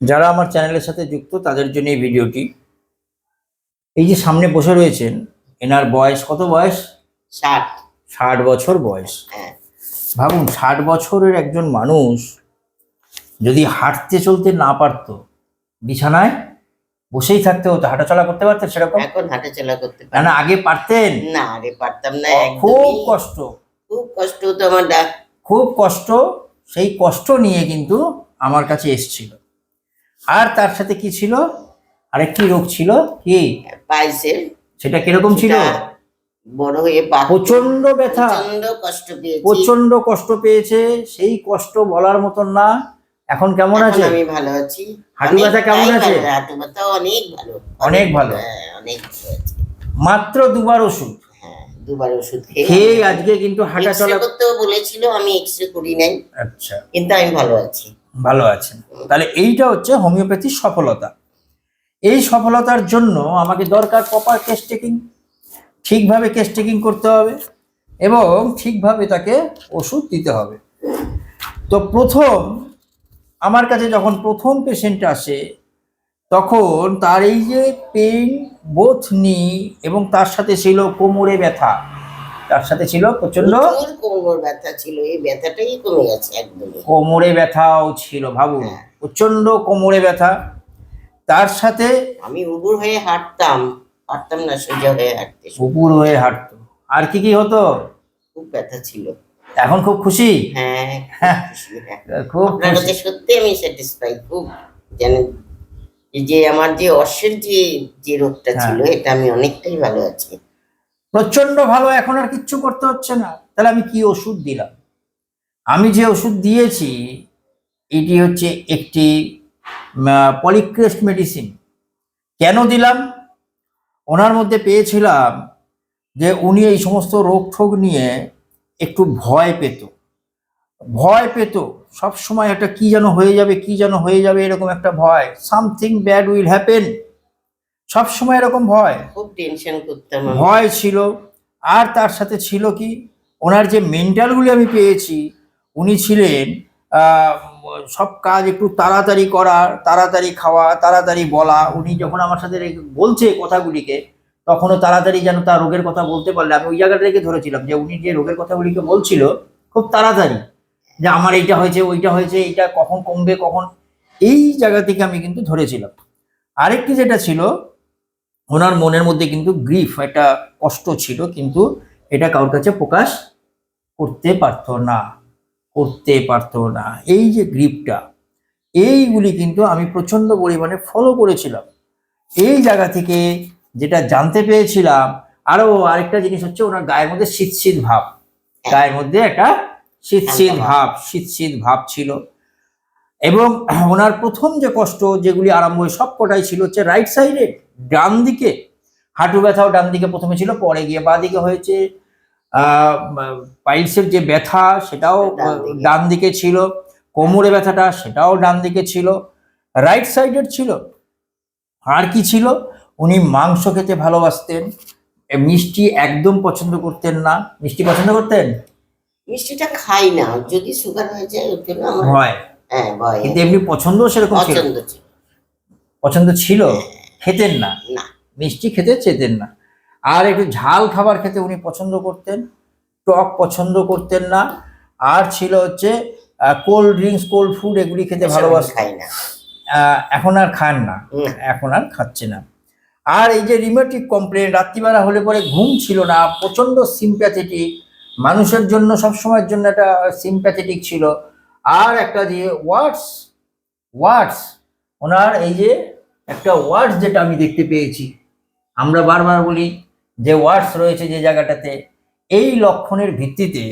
যারা আমার চ্যানেলের সাথে যুক্ত তাদের জন্য এই ভিডিওটি। এই যে সামনে বসে রয়েছেন এনার বয়স কত বয়স? ষাট। ষাট বছর বয়স। হ্যাঁ। ভাবুন ষাট বছরের একজন মানুষ যদি হাঁটতে চলতে না পারতো বিছানায় বসেই থাকতে হতো হাঁটাচলা করতে পারতেন সেরকম? এখন হাঁটা চলা করতে না না আগে পারতেন? না আগে পারতাম না খুব কষ্ট। খুব কষ্ট হতো আমার খুব কষ্ট সেই কষ্ট নিয়ে কিন্তু আমার কাছে এসছিল। আর তার সাথে কি ছিল? আরেকটি রোগ ছিল? কি? পাইসের সেটা কীরকম ছিল? বড় হয়ে প্রচণ্ড ব্যথা। প্রচণ্ড কষ্ট পেয়েছে। প্রচণ্ড কষ্ট পেয়েছে। সেই কষ্ট বলার মতন না। এখন কেমন আছে? আমি ভালো আছি। হাঁটু ব্যথা কেমন আছে? হাঁটু ব্যথা অনেক ভালো। অনেক ভালো। হ্যাঁ, অনেক মাত্র দুবার ওষুধ। হ্যাঁ দুবার ওষুধ খেয়ে আজকে কিন্তু হাঁটা চলা করতেও বলেছিল আমি এক্সরে করি নাই। আচ্ছা। কিন্তু আমি ভালো আছি। ভালো আছেন। তাহলে এইটা হচ্ছে হোমিওপ্যাথির সফলতা। এই সফলতার জন্য আমাকে দরকার প্রপার কেস টেকিং ঠিকভাবে কেস টেকিং করতে হবে এবং ঠিকভাবে তাকে ওষুধ দিতে হবে। তো প্রথম, আমার কাছে যখন প্রথম পেশেন্ট আসে, তখন তার এই যে পেন বোথ নি এবং তার সাথে ছিল কোমরে ব্যথা। তার সাথে ছিল প্রচণ্ড কোমর ব্যথা ছিল এই ব্যথাটাই কমে গেছে একদমই কোমরে ব্যথাও ছিল ভাবুন হ্যাঁ। প্রচণ্ড কোমরে ব্যথা তার সাথে আমি উবুর হয়ে হাঁটতাম হাঁটতাম না সোজা হয়ে হাঁটতে কুকুর হয়ে হাঁটতো আর কি কি হতো খুব ব্যথা ছিল এখন খুব খুশি হ্যাঁ হ্যাঁ। হ্যাঁ। খুব খুশি কাছে সত্যি আমি স্যাটিসফাই খুব জানেন যে আমার যে অশ্বের যে যে রোগটা হ্যাঁ। ছিল এটা আমি অনেকটাই ভালো আছি প্রচণ্ড ভালো, এখন আর কিচ্ছু করতে হচ্ছে না। তাহলে আমি কি ওষুধ দিলাম? আমি যে ওষুধ দিয়েছি, এটি হচ্ছে একটি পলিক্রেস্ট মেডিসিন কেন দিলাম? ওনার মধ্যে পেয়েছিলাম যে উনি এই সমস্ত রোগ ঠোগ নিয়ে একটু ভয় পেত। ভয় পেত, সব সময় একটা কি যেন হয়ে যাবে, কি যেন হয়ে যাবে, এরকম একটা ভয়। সামথিং ব্যাড উইল হ্যাপেন সব সময় এরকম ভয়। খুব টেনশন করতাম। ভয় ছিল। আর তার সাথে ছিল কি, ওনার যে মেন্টালগুলি আমি পেয়েছি, উনি ছিলেন সব কাজ একটু তাড়াতাড়ি করা, তাড়াতাড়ি খাওয়া, তাড়াতাড়ি বলা। উনি যখন আমার সাথে বলছে কথাগুলিকে, তখনও তাড়াতাড়ি যেন তার রোগের কথা বলতে পারলে। আমি ওই জায়গাটা রেখে ধরেছিলাম যে উনি যে রোগের কথাগুলিকে বলছিল, খুব তাড়াতাড়ি। যে আমার এইটা হয়েছে, ওইটা হয়েছে, এইটা কখন কমবে, কখন। এই জায়গা থেকে আমি কিন্তু ধরেছিলাম। আরেকটি যেটা ছিল ওনার মনের মধ্যে কিন্তু গ্রিফ একটা কষ্ট ছিল কিন্তু এটা কারোর কাছে প্রকাশ করতে পারতো না করতে পারতো না। এই যে গ্রিফটা এইগুলি কিন্তু আমি প্রচণ্ড পরিমাণে ফলো করেছিলাম। এই জায়গা থেকে যেটা জানতে পেরেছিলাম আরও আরেকটা জিনিস হচ্ছে ওনার গায়ের মধ্যে শীত শীত ভাব। গায়ের মধ্যে একটা শীত শীত ভাব শীত শীত ভাব ছিল। এবং ওনার প্রথম যে কষ্ট যেগুলি আরম্ভ হয় সব কটাই ছিল হচ্ছে রাইট সাইডে ডান দিকে। হাঁটু ব্যথাও ডান দিকে প্রথমে ছিল পরে গিয়ে বা দিকে হয়েছে। পাইলসের যে ব্যথা সেটাও ডান দিকে। ছিল। কোমরে ব্যথাটা সেটাও ডান দিকে ছিল। রাইট সাইডের ছিল। আর কি ছিল? উনি মাংস খেতে ভালোবাসতেন। মিষ্টি একদম পছন্দ করতেন না। মিষ্টি পছন্দ করতেন? মিষ্টিটা খাই না। যদি সুগার হয়ে যায় ওর জন্য হয়। হ্যাঁ কিন্তু এমনি পছন্দ সেরকম ছিল? পছন্দ ছিল। ছিল? খেতেন না? মিষ্টি খেতে চেতেন না। আর একটু ঝাল খাবার খেতে উনি পছন্দ করতেন টক পছন্দ করতেন না। আর ছিল হচ্ছে কোল্ড ড্রিঙ্কস কোল্ড ফুড এগুলি খেতে ভালোবাসতেন। খাই না। আহ, এখন আর খান না। এখন আর খাচ্ছে না। আর এই যে রিমেটিক কমপ্লেন রাত্রিবেলা হলে পরে ঘুম ছিল না প্রচণ্ড সিম্প্যাথেটিক মানুষের জন্য সব সময়ের জন্য একটা সিম্প্যাথেটিক ছিল। আর একটা যে ওয়ার্ডস ওয়ার্ডস ওনার এই যে একটা ওয়ার্ডস যেটা আমি দেখতে পেয়েছি, আমরা বারবার বলি যে ওয়ার্ডস রয়েছে যে জায়গাটাতে, এই লক্ষণের ভিত্তিতে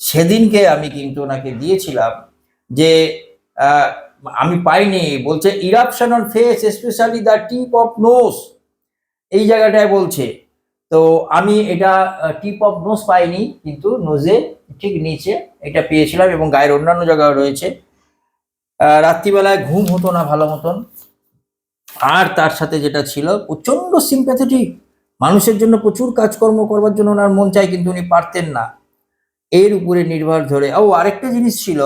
সেদিনকে আমি কিন্তু ওনাকে দিয়েছিলাম যে আমি পাইনি, বলছে eruption on face specially the tip of nose এই জায়গাটায় বলছে তো আমি এটা টিপ অফ নোজ পাইনি, কিন্তু নোজে ঠিক নিচে এটা পেয়েছিলাম এবং গায়ের অন্যান্য জায়গায় রয়েছে। রাত্রিবেলায় ঘুম হতো না ভালো মতন। আর তার সাথে যেটা ছিল প্রচণ্ড সিম্প্যাথেটিক মানুষের জন্য প্রচুর কাজকর্ম করবার জন্য ওনার মন চাই কিন্তু উনি পারতেন না। এর উপরে নির্ভর ধরে, ও, আরেকটা জিনিস ছিল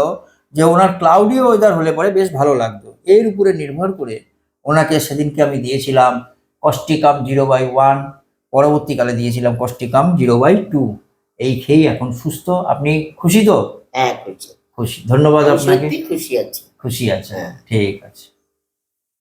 যে ওনার ক্লাউডি ওয়েদার হলে পরে বেশ ভালো লাগতো। এর উপরে নির্ভর করে ওনাকে সেদিনকে আমি দিয়েছিলাম কস্টিকাম জিরো বাই ওয়ান পরবর্তীকালে দিয়েছিলাম কষ্টিকাম জিরো বাই টু এই খেয়ে এখন সুস্থ। আপনি খুশি তো? হ্যাঁ খুশি। খুশি। ধন্যবাদ আপনাকে। খুশি আছে। খুশি আছে হ্যাঁ। ঠিক আছে।